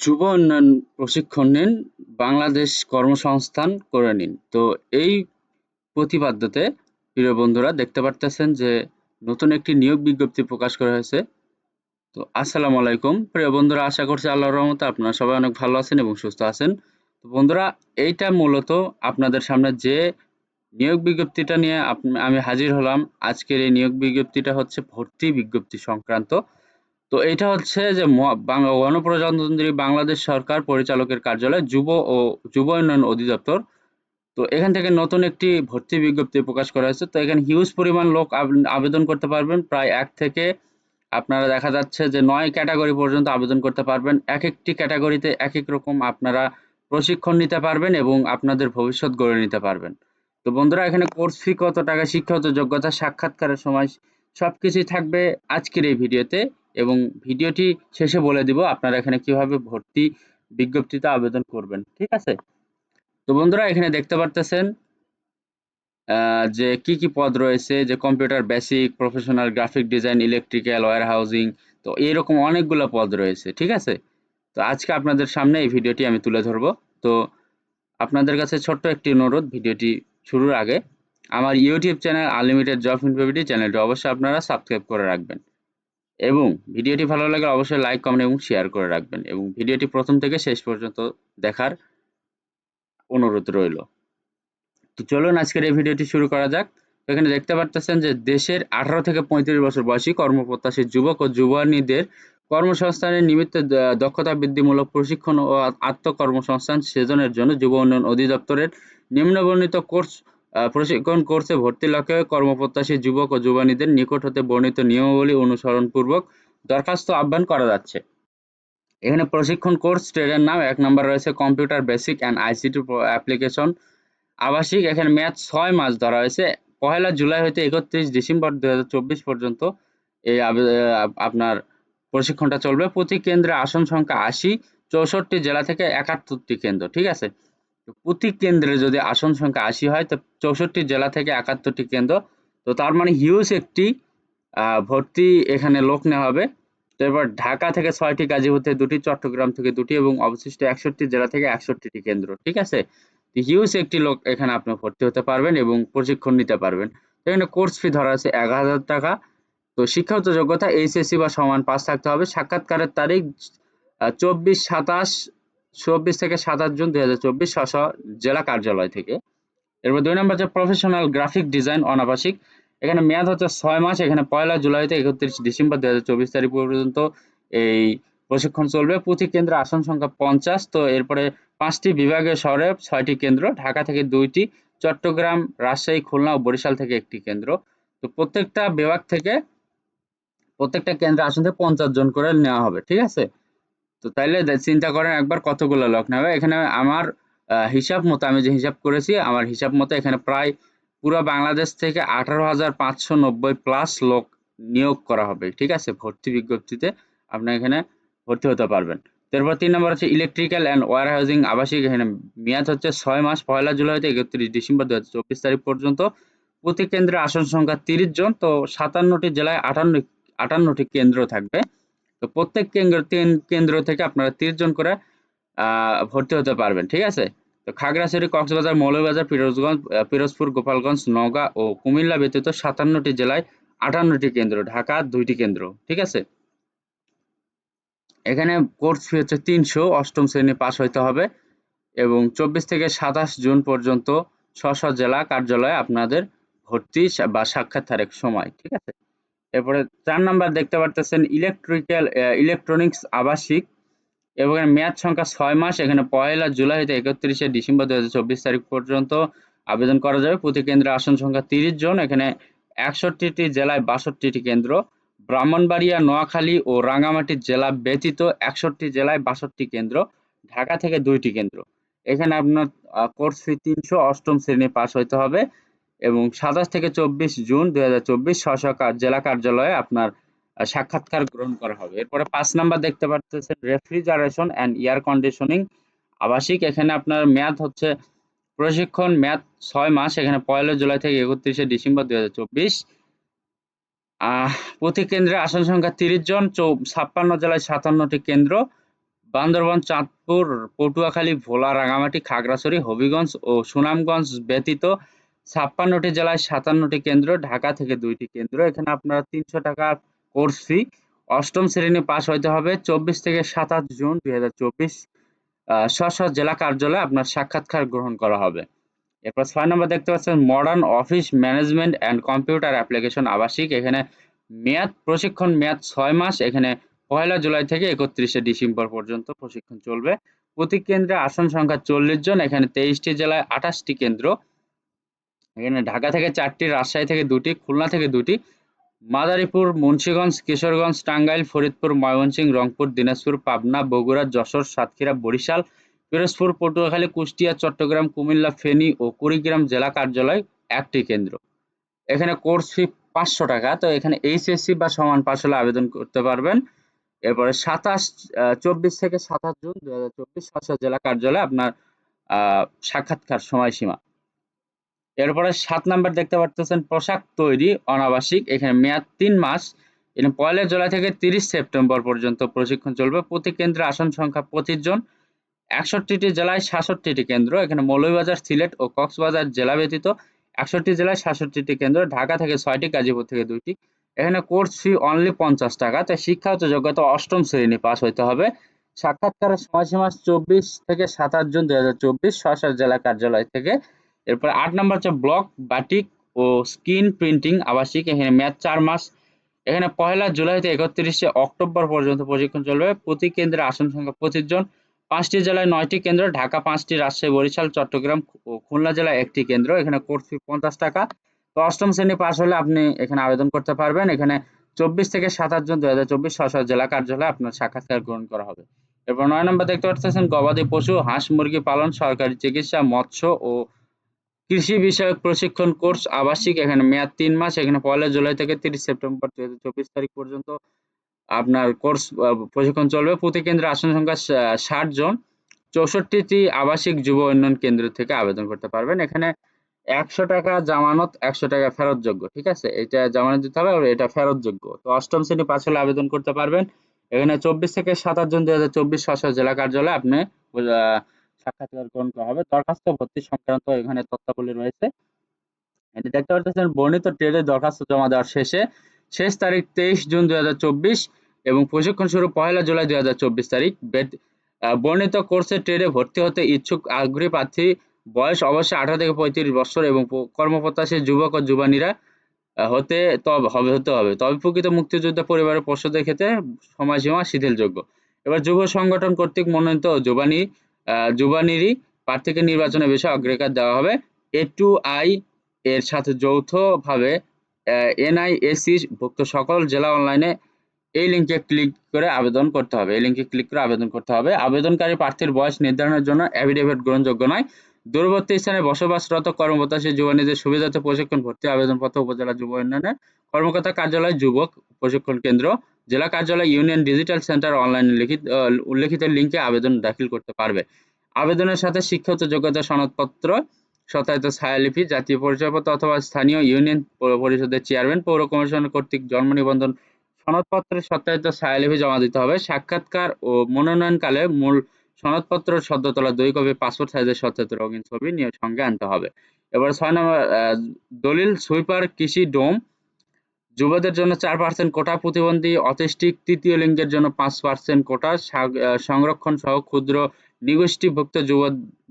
যুব উন্নয়ন প্রশিক্ষণ নিন, বাংলাদেশ কর্মসংস্থান করে নিন। তো এই প্রতিপাদ্যতে প্রিয় বন্ধুরা দেখতে পারতেছেন যে নতুন একটি নিয়োগ বিজ্ঞপ্তি প্রকাশ করা হয়েছে। তো আসসালামু আলাইকুম প্রিয় বন্ধুরা আশা করছি আল্লাহর রহমতে আপনারা সবাই অনেক ভালো আছেন এবং সুস্থ আছেন। তো বন্ধুরা এইটা মূলত আপনাদের সামনে যে নিয়োগ বিজ্ঞপ্তিটা নিয়ে আমি হাজির হলাম আজকের এই নিয়োগ বিজ্ঞপ্তিটা হচ্ছে ভর্তি বিজ্ঞপ্তি সংক্রান্ত তো এটা হচ্ছে যে গণপ্রজাতন্ত্রী বাংলাদেশ সরকার পরিচালকের কার্যালয় যুব ও যুব উন্নয়ন অধিদপ্তর। তো এখান থেকে নতুন একটি ভর্তি বিজ্ঞপ্তি প্রকাশ করা হয়েছে। তো এখানে হিউজ পরিমাণ লোক আবেদন করতে পারবেন। প্রায় এক থেকে আপনারা দেখা যাচ্ছে যে নয় ক্যাটাগরি পর্যন্ত আবেদন করতে পারবেন। এক একটি ক্যাটাগরিতে এক এক রকম আপনারা প্রশিক্ষণ নিতে পারবেন এবং আপনাদের ভবিষ্যৎ গড়ে নিতে পারবেন। তো বন্ধুরা, এখানে কোর্স ফি কত টাকা, শিক্ষাগত যোগ্যতা, সাক্ষাৎকারের সময়, সবকিছুই থাকবে আজকের এই ভিডিওতে এবং ভিডিওটি শেষে বলে দিব আপনারা এখানে কীভাবে ভর্তি বিজ্ঞপ্তিতে আবেদন করবেন, ঠিক আছে? তো বন্ধুরা, এখানে দেখতে পারতেছেন যে কি কি পদ রয়েছে, যে computer basic, professional, graphic design, electrical wire housing তো এরকম অনেকগুলো পদ রয়েছে, ঠিক আছে? তো আজকে আপনাদের সামনে এই ভিডিওটি আমি তুলে ধরব। তো আপনাদের কাছে ছোট্ট একটি অনুরোধ, ভিডিওটি শুরুর আগে। আমার YouTube channel unlimited job info BD চ্যানেলটি অবশ্যই আপনারা সাবস্ক্রাইব করে রাখবেন। এবং ভিডিওটি ভালো লাগলে অবশ্যই লাইক কমেন্ট এবং শেয়ার করে রাখবেন এবং ভিডিওটি প্রথম থেকে শেষ পর্যন্ত দেখার অনুরোধ রইল। তো চলুন আজকের এই ভিডিওটি শুরু করা যাক। এখানে দেখতে পারতেছেন যে দেশের আঠারো থেকে পঁয়ত্রিশ বছর বয়সী কর্মপ্রত্যাশী যুবক ও যুবানীদের কর্মসংস্থানের নিমিত্ত দক্ষতা বৃদ্ধিমূলক প্রশিক্ষণ ও আত্মকর্মসংস্থান সেজনের জন্য যুব উন্নয়ন অধিদপ্তরের নিম্নবর্ণিত কোর্স প্রশিক্ষণ কোর্সে ভর্তি লক্ষ্যে কর্মপ্রত্যাশী যুবক ও যুবানীদের নিকট হতে বর্ণিত নিয়মাবলী অনুসরণপূর্বক দরখাস্ত আহ্বান করা যাচ্ছে। এখানে প্রশিক্ষণ কোর্স ট্রেডের নাম এক নম্বর রয়েছে computer basic and ICT application. আবাসিক, এখানে ম্যাচ ছয় মাস ধরা হয়েছে। পহেলা জুলাই হইতে একত্রিশ ডিসেম্বর দুই হাজার চব্বিশ পর্যন্ত এই আপনার প্রশিক্ষণটা চলবে। প্রতি কেন্দ্রে আসন সংখ্যা আশি, চৌষট্টি জেলা থেকে একাত্তরটি কেন্দ্র, ঠিক আছে? প্রতি কেন্দ্রে যদি আসন সংখ্যা আশি হয়, তো চৌষট্টি জেলা থেকে একাত্তরটি কেন্দ্র। তো তার মানে হিউজ একটি ভর্তি এখানে লোক নেওয়া হবে। তো এবার ঢাকা থেকে ছয়টি, গাজীপুর থেকে দুটি, চট্টগ্রাম থেকে দুটি এবং অবশিষ্ট একষট্টি জেলা থেকে একষট্টিটি কেন্দ্র, ঠিক আছে? হিউজ একটি লোক এখানে আপনি ভর্তি হতে পারবেন এবং প্রশিক্ষণ নিতে পারবেন। এখানে কোর্স ফি ধরা আছে এক হাজার টাকা। তো শিক্ষাগত যোগ্যতা এইচএসসি বা সমান পাস থাকতে হবে। সাক্ষাৎকারের তারিখ চব্বিশ সাতাশ চব্বিশ থেকে সাতাশ জুন দুই হাজার চব্বিশ জেলা কার্যালয় থেকে। এরপর দুই নম্বর হচ্ছে প্রফেশনাল গ্রাফিক ডিজাইন অনাবাসিক। এখানে মেয়াদ হচ্ছে ছয় মাস, এখানে পয়লা জুলাই থেকে একত্রিশ ডিসেম্বর দুই হাজার চব্বিশ তারিখ পর্যন্ত এই প্রশিক্ষণ চলবে। প্রতি কেন্দ্রে আসন সংখ্যা পঞ্চাশ, তো এরপরে পাঁচটি বিভাগীয় শহরে ছয়টি কেন্দ্র, ঢাকা থেকে দুইটি, চট্টগ্রাম, রাজশাহী, খুলনা ও বরিশাল থেকে একটি কেন্দ্র। তো প্রত্যেকটা বিভাগ থেকে প্রত্যেকটা কেন্দ্রে আসন থেকে পঞ্চাশ জন করে নেওয়া হবে, ঠিক আছে? তো তাইলে চিন্তা করেন একবার কতগুলো লোক নেবে। এখানে আমার হিসাব মতো আমি যে হিসাব করেছি, আমার হিসাব মতো এখানে প্রায় পুরো বাংলাদেশ থেকে আঠারো হাজার পাঁচশো নব্বই প্লাস লোক নিয়োগ করা হবে, ঠিক আছে? ভর্তি বিজ্ঞপ্তিতে আপনি এখানে ভর্তি হতে পারবেন। তারপর তিন নম্বর হচ্ছে ইলেকট্রিক্যাল অ্যান্ড ওয়ার হাউজিং আবাসিক, এখানে মেয়াদ হচ্ছে ছয় মাস, পয়লা জুলাই থেকে একত্রিশ ডিসেম্বর দু হাজার চব্বিশ তারিখ পর্যন্ত। প্রতি কেন্দ্রে আসন সংখ্যা তিরিশ জন, তো সাতান্নটি জেলায় আটান্ন, আটান্নটি কেন্দ্র থাকবে। তো প্রত্যেক কেন্দ্র, তিন কেন্দ্র থেকে আপনারা তিরিশ জন করে ভর্তি হতে পারবেন, ঠিক আছে? তো খাগড়াছড়ি, কক্সবাজার, মৌলভীবাজার, পিরোজগঞ্জ পিরোজপুর, গোপালগঞ্জ, নওগাঁ ও কুমিল্লা ব্যতীত সাতান্নটি জেলায় আটান্নটি কেন্দ্র, ঢাকা দুইটি কেন্দ্র, ঠিক আছে? এখানে কোর্স ফি হচ্ছে তিনশো, অষ্টম শ্রেণি পাস হইতে হবে এবং চব্বিশ থেকে সাতাশ জুন পর্যন্ত স্ব জেলা কার্যালয়ে আপনাদের ভর্তি বা সাক্ষাৎকারের সময়, ঠিক আছে? এরপরে চার নাম্বার দেখতে পারতেছেন ইলেকট্রিক্যাল ইলেকট্রনিক্স আবাসিক। এবং মেয়াদ সংখ্যা ছয় মাস, এখানে পয়লা জুলাই থেকে একত্রিশে ডিসেম্বর দু হাজার চব্বিশ তারিখ পর্যন্ত আবেদন করা যাবে। প্রতি কেন্দ্রে আসন সংখ্যা তিরিশ জন, এখানে একষট্টিটি জেলায় বাষট্টিটি কেন্দ্র। ব্রাহ্মণবাড়িয়া, নোয়াখালী ও রাঙ্গামাটি জেলা ব্যতীত একষট্টি জেলায় বাষট্টি কেন্দ্র, ঢাকা থেকে দুইটি কেন্দ্র। এখানে আপনার কোর্স ফি তিনশো, অষ্টম শ্রেণি পাস হইতে হবে। এবং সাতাশ থেকে চব্বিশ জুন দুই হাজার চব্বিশ জেলা কার্যালয়ে আপনার সাক্ষাৎকার গ্রহণ করা হবে। এরপরে পাঁচ নাম্বার দেখতে পাচ্ছেন রেফ্রিজারেশন অ্যান্ড এয়ার কন্ডিশনিং আবাসিক। এখানে আপনার মেয়াদ হচ্ছে প্রশিক্ষণ মেয়াদ ছয় মাস, এখানে পয়লা জুলাই থেকে একত্রিশে ডিসেম্বর দুই হাজার চব্বিশ। প্রতি কেন্দ্রে আসন সংখ্যা তিরিশ জন ছাপ্পান্ন জেলায় সাতান্নটি কেন্দ্র। বান্দরবান, চাঁদপুর, পটুয়াখালী, ভোলা রাঙামাটি খাগড়াছড়ি, হবিগঞ্জ ও সুনামগঞ্জ ব্যতীত ছাপ্পান্নটি জেলায় সাতান্নটি কেন্দ্র, ঢাকা থেকে দুইটি কেন্দ্র। এখানে আপনারা তিনশো টাকা কোর্স ফি। অষ্টম শ্রেণি পাস হইতে হবে চব্বিশ থেকে সাতাশ জুন দুই হাজার চব্বিশ। স্ব জেলা কার্যালয়ে আপনার সাক্ষাৎকার গ্রহণ করা হবে। এরপর ছয় নম্বর দেখতে পাচ্ছেন modern office management and computer application আবাসিক। এখানে মেয়াদ, প্রশিক্ষণ মেয়াদ ছয় মাস। এখানে পয়লা জুলাই থেকে একত্রিশে ডিসেম্বর পর্যন্ত প্রশিক্ষণ চলবে। প্রতি কেন্দ্রে আসন সংখ্যা চল্লিশ জন। এখানে তেইশটি জেলায় আঠাশটি কেন্দ্র। এখানে ঢাকা থেকে চারটি, রাজশাহী থেকে দুটি, খুলনা থেকে দুটি, মাদারীপুর, মুন্সিগঞ্জ, কিশোরগঞ্জ, টাঙ্গাইল, ফরিদপুর, ময়মনসিংহ, রংপুর, দিনাজপুর, পাবনা, বগুড়া, যশোর, সাতক্ষীরা, বরিশাল, পিরোজপুর, পটুয়াখালী, কুষ্টিয়া, চট্টগ্রাম, কুমিল্লা, ফেনী ও কুড়িগ্রাম জেলা কার্যালয় একটি কেন্দ্র। এখানে কোর্স ফি পাঁচশো টাকা, তো এখানে এইচএসসি বা সমান পাশ হলে আবেদন করতে পারবেন। এরপরে সাতাশ চব্বিশ থেকে সাতাশ জুন দু হাজার চব্বিশ জেলা কার্যালয়ে আপনার সাক্ষাৎকার সময়সীমা। এরপরে সাত নাম্বার দেখতে পারতেছেন পোশাক তৈরি, অনাবাসিক। এখানে মেয়াদ তিন মাস। এখানে পয়লা জুলাই থেকে তিরিশ সেপ্টেম্বর পর্যন্ত প্রশিক্ষণ চলবে। প্রতি কেন্দ্রে আসন সংখ্যা পঁচিশ জন। একষট্টিটি জেলায় সাতষট্টিটি কেন্দ্র। এখানে মৌলভীবাজার, সিলেট ও কক্সবাজার জেলা ব্যতীত একষট্টি জেলায় সাতষট্টিটি কেন্দ্র। ঢাকা থেকে ছয়টি, গাজীপুর থেকে দুইটি। এখানে কোর্স ফি অনলি পঞ্চাশ টাকা। তাই শিক্ষাগত যোগ্যতা অষ্টম শ্রেণি পাস হইতে হবে। সাক্ষাৎকারের সময়সীমা চব্বিশ থেকে সাতাশ জুন দুই হাজার চব্বিশ। সরকার জেলা কার্যালয় থেকে এরপর আট নম্বর হচ্ছে ব্লক, বাটিক ও স্ক্রিন প্রিন্টিং আবাসিক। এখানে মেয়াদ চার মাস। এখানে পয়লা জুলাই থেকে একত্রিশে অক্টোবর পর্যন্ত প্রশিক্ষণ চলবে। প্রতি কেন্দ্রে আসন সংখ্যা পঁচিশ জন পাঁচটি জেলায় নয়টি কেন্দ্র, ঢাকা পাঁচটি, রাজশাহী, বরিশাল, চট্টগ্রাম ও খুলনা জেলায় একটি কেন্দ্র। এখানে কোর্স ফি পঞ্চাশ টাকা। তো অষ্টম শ্রেণি পাশ হলে আপনি এখানে আবেদন করতে পারবেন। এখানে চব্বিশ থেকে সাতাশ জুন দু হাজার চব্বিশ সরকার জেলা কার্যালয়ে আপনার সাক্ষাৎকার গ্রহণ করা হবে। এরপর নয় নম্বর দেখতে পাচ্ছেন গবাদি পশু, হাঁস মুরগি পালন, সরকারি চিকিৎসা, মৎস্য ও কৃষি বিষয়ক প্রশিক্ষণ কোর্স আবাসিক, এখানে মেয়াদ তিন মাস, এখানে পয়লা জুলাই থেকে তিরিশ সেপ্টেম্বর দুই হাজার চব্বিশ তারিখ পর্যন্ত আপনার কোর্স প্রশিক্ষণ চলবে। প্রতি কেন্দ্রে আসন সংখ্যা ষাট জন। চৌষট্টিটি আবাসিক যুব উন্নয়ন কেন্দ্র থেকে আবেদন করতে পারবেন। এখানে একশো টাকা জামানত, একশো টাকা ফেরত যোগ্য ঠিক আছে? এটা জামানত দিতে হবে আর এটা ফেরত যোগ্য তো অষ্টম শ্রেণি পাস হলে আবেদন করতে পারবেন। এখানে চব্বিশ থেকে সাতাশ জন দুই হাজার চব্বিশ জেলা কার্যালয়ে আপনি সাক্ষাৎকার গ্রহণ করা হবে। দরখাস্ত ভর্তি সংক্রান্ত এখানে তথ্যাবলী রয়েছে। এটি দেখতে পাচ্ছেন, বর্ণিত ট্রেডে দরখাস্ত জমা দেওয়ার শেষে শেষ তারিখ তেইশ জুন দুই হাজার চব্বিশ এবং প্রশিক্ষণ শুরু পয়লা জুলাই দুই হাজার চব্বিশ তারিখ। বর্ণিত কোর্সে ট্রেডে ভর্তি হতে ইচ্ছুক, আগ্রহী প্রার্থী, বয়স অবশ্যই আঠারো থেকে পঁয়ত্রিশ বছর এবং কর্মপ্রত্যাশী যুবক ও যুবানীরা হতে তবে, হবে, হতে হবে। তবে প্রকৃত মুক্তিযোদ্ধা পরিবারের পশুদের ক্ষেত্রে সময়সীমা শিথিলযোগ্য। এবার যুব সংগঠন কর্তৃক মনোনীত যুবানী আহ, যুবানীরই প্রার্থীকে নির্বাচনের বিষয়ে অগ্রাধিকার দেওয়া হবে। এ টু আই এর সাথে যৌথভাবে এনআইএসি ভুক্ত সকল জেলা অনলাইনে এই লিঙ্কে ক্লিক করে আবেদন করতে হবে। এই লিঙ্কে ক্লিক করে আবেদন করতে হবে। আবেদনকারী প্রার্থীর বয়স নির্ধারণের জন্য অ্যাফিডেভিট গ্রহণযোগ্য নয়। দূরবর্তী স্থানে বসবাসরত কর্মপ্রত্যাশী যুবনীদের সুবিধার্থে প্রশিক্ষণ ভর্তি আবেদনপত্র উপজেলা যুব উন্নয়নের কর্মকর্তা কার্যালয় যুবক প্রশিক্ষণ কেন্দ্র, জেলা কার্যালয় ইউনিয়ন ডিজিটাল সেন্টার অনলাইনে লিখিত, উল্লেখিত লিঙ্কে আবেদন দাখিল করতে পারবে। আবেদনের সাথে শিক্ষাগত যোগ্যতা সনদপত্র শতায়িত ছায়ালিপি, জাতীয় পরিচয়পত্র অথবা স্থানীয় ইউনিয়ন পরিষদের চেয়ারম্যান, পৌর কমিশন কর্তৃক জন্ম নিবন্ধন সনদপত্রের সত্যায়িত ছায়ালিপি জমা দিতে হবে। সাক্ষাৎকার ও মনোনয়নকালে মূল সনদপত্র সদ্য তোলা দুই কপি পাসপোর্ট সাইজের সত্যায়িত রঙিন ছবি নিয়ে সঙ্গে আনতে হবে। এবার ছয় নম্বর দলিল, সুইপার, কৃষি, ডোম। যুবদের জন্য চার পার্সেন্ট কোটা প্রতিবন্ধী অটিস্টিক তৃতীয় লিঙ্গের জন্য পাঁচ পার্সেন্ট কোটা সংরক্ষণ সহ ক্ষুদ্র নিগোষ্ঠীভুক্ত যুব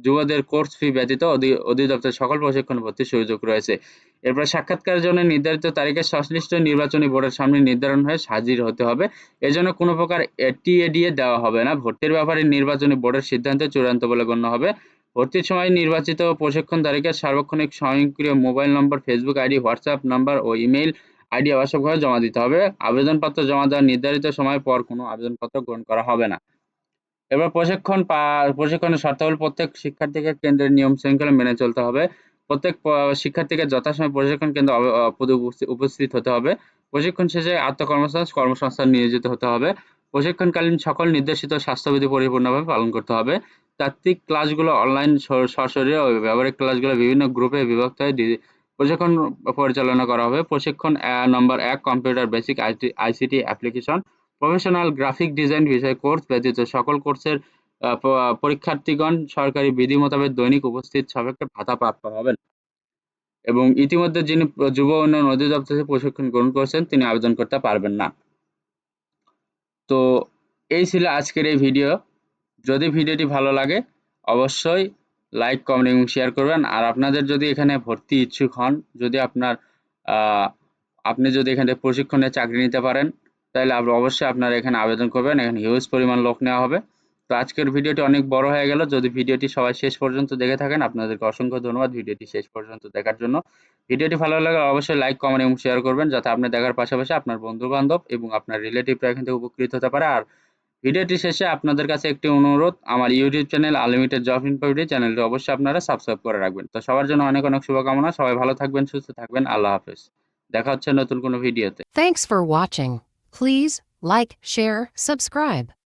যুবদের কোর্স ফি ব্যতীত অধি- অধিদপ্তর সকল প্রশিক্ষণ ভর্তির সুযোগ রয়েছে। এরপর সাক্ষাৎকারের জন্য নির্ধারিত তারিখে সংশ্লিষ্ট নির্বাচনী বোর্ডের সামনে নির্ধারণ হয়ে হাজির হতে হবে। এজন্য কোনো প্রকার টিএডিএ দেওয়া হবে না। ভর্তির ব্যাপারে নির্বাচনী বোর্ডের সিদ্ধান্ত চূড়ান্ত বলে গণ্য হবে। ভর্তির সময় নির্বাচিত প্রশিক্ষণ তারিখে সার্বক্ষণিক স্বয়ংক্রিয় মোবাইল নম্বর, ফেসবুক আইডি, হোয়াটসঅ্যাপ নাম্বার ও ইমেইল আইডি আবশ্যকভাবে জমা দিতে হবে। আবেদনপত্র জমা দেওয়ার নির্ধারিত সময় পর কোনো আবেদনপত্র গ্রহণ করা হবে না। এবার প্রশিক্ষণ প্রশিক্ষণের শর্তাবলী প্রত্যেক শিক্ষার্থীকে কেন্দ্রের নিয়ম শৃঙ্খলা মেনে চলতে হবে। প্রত্যেক শিক্ষার্থীকে যথাসময়ে প্রশিক্ষণ কেন্দ্র উপস্থিত- হতে হবে। প্রশিক্ষণ শেষে আত্মকর্মসংস্থান, কর্মসংস্থান নিয়োজিত হতে হবে। প্রশিক্ষণকালীন সকল নির্দেশিত স্বাস্থ্যবিধি পরিপূর্ণভাবে পালন করতে হবে। তাত্ত্বিক ক্লাসগুলো অনলাইন সরাসরি ও ব্যবহারিক ক্লাসগুলো বিভিন্ন গ্রুপে বিভক্ত হয়ে প্রশিক্ষণ পরিচালনা করা হবে। প্রশিক্ষণ নম্বর এক, computer basic ICT application, professional graphic design বিষয়ে কোর্স ব্যতীত সকল কোর্সের পরীক্ষার্থীগণ সরকারি বিধি মোতাবেক দৈনিক উপস্থিত সাপেক্ষে ভাতা প্রাপ্ত হবেন। এবং ইতিমধ্যে যিনি যুব উন্নয়ন অধিদপ্তর থেকে প্রশিক্ষণ গ্রহণ করেছেন, তিনি আবেদন করতে পারবেন না। তো এই ছিল আজকের এই ভিডিও। যদি ভিডিওটি ভালো লাগে, অবশ্যই লাইক, কমেন্ট এবং শেয়ার করবেন। আর আপনাদের যদি এখানে ভর্তি ইচ্ছুক হন, যদি আপনার আপনি যদি এখানে প্রশিক্ষণে চাকরি নিতে পারেন, তাহলে অবশ্যই আপনারা এখানে আবেদন করবেন। এখানে হিউজ পরিমাণ লোক নেওয়া হবে। তো আজকের ভিডিওটি অনেক বড় হয়ে গেল। যদি ভিডিওটি সবাই শেষ পর্যন্ত দেখে থাকেন আপনাদেরকে অসংখ্য ধন্যবাদ ভিডিওটি শেষ পর্যন্ত দেখার জন্য। ভিডিওটি ভালো লাগলে অবশ্যই লাইক কমেন্ট এবং শেয়ার করবেন যাতে আপনি দেখার পাশাপাশি আপনার বন্ধু বান্ধব এবং আপনার রিলেটিভরা এখান থেকে উপকৃত হতে পারে। আর ভিডিওটি শেষে আপনাদের কাছে একটি অনুরোধ আমার YouTube channel unlimited job info BD চ্যানেলটি অবশ্যই আপনারা সাবস্ক্রাইব করে রাখবেন। তো সবার জন্য অনেক অনেক শুভকামনা। সবাই ভালো থাকবেন সুস্থ থাকবেন। আল্লাহ হাফেজ। দেখা হচ্ছে নতুন কোনো ভিডিওতে। Thanks for watching. Please like, share, subscribe.